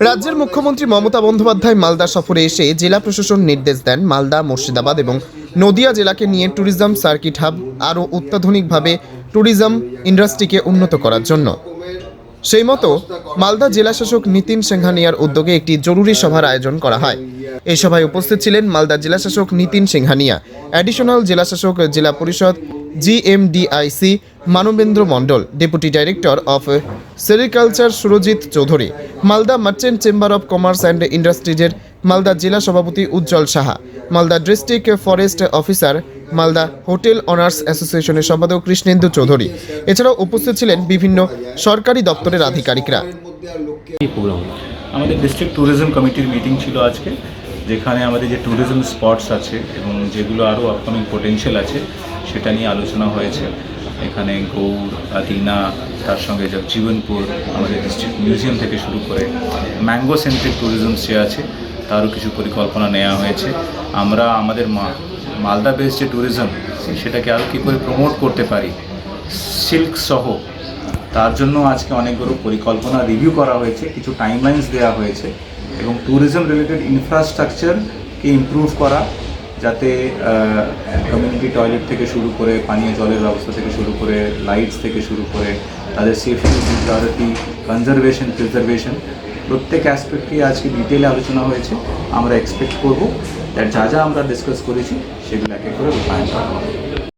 রাজ্যের মুখ্যমন্ত্রী মমতা বন্দ্যোপাধ্যায় মালদা সফরে এসে জেলা প্রশাসন নির্দেশ দেন মালদা, মুর্শিদাবাদ এবং নদিয়া জেলাকে নিয়ে ট্যুরিজম সার্কিট হাব আরও অত্যাধুনিকভাবে ট্যুরিজম ইন্ডাস্ট্রিকে উন্নত করার জন্য। সেই মতো মালদা জেলাশাসক নিতিন সিংহানিয়ার উদ্যোগে একটি জরুরি সভার আয়োজন করা হয়। এই সভায় উপস্থিত ছিলেন মালদা জেলাশাসক নিতিন সিংহানিয়া অ্যাডিশনাল জেলাশাসক জেলা পরিষদ GMDIC Manabendra Mondal deputy director of sericulture Surajit Chowdhury Malda merchant chamber of commerce and ইন্ডাস্ট্রিজের Malda জেলা সভাপতি Ujjwal Saha Malda district forest officer Malda hotel owners অ্যাসোসিয়েশনের সম্পাদক কৃষ্ণেন্দু চৌধুরী। এছাড়াও উপস্থিত ছিলেন বিভিন্ন সরকারি দপ্তরের আধিকারিকরা। আমাদের ডিস্ট্রিক্ট ট্যুরিজম কমিটির মিটিং ছিল আজকে যেখানে আমাদের যে ট্যুরিজম স্পটস আছে এবং যেগুলো আরও আপকামিং পোটেনশিয়াল আছে সেটা নিয়ে আলোচনা হয়েছে। এখানে গৌড় আদিনা, তার সঙ্গে জীবনপুর, আমাদের ডিস্ট্রিক্ট মিউজিয়াম থেকে শুরু করে ম্যাঙ্গো সেন্ট্রিক ট্যুরিজম যে আছে, তারও কিছু পরিকল্পনা নেওয়া হয়েছে। আমরা আমাদের মা মালদা বেস যে ট্যুরিজম সেটাকে আরও কী করে প্রমোট করতে পারি সিল্ক সহ, তার জন্য আজকে অনেকগুলো পরিকল্পনা রিভিউ করা হয়েছে, কিছু টাইমলাইন্স দেওয়া হয়েছে এবং ট্যুরিজম রিলেটেড ইনফ্রাস্ট্রাকচারকে ইমপ্রুভ করা যাতে কমিউনিটি টয়লেট থেকে শুরু করে পানীয় জলের ব্যবস্থা থেকে শুরু করে লাইটস থেকে শুরু করে তাদের সেফটি সিকিউরিটি কনজারভেশন প্রিজারভেশন প্রত্যেক অ্যাসপেক্টে আজকে ডিটেলে আলোচনা হয়েছে, আমরা এক্সপেক্ট করব। যা যা আমরা ডিসকাস করেছি, সেগুলো একে করে রূপায়ণ করা হবে।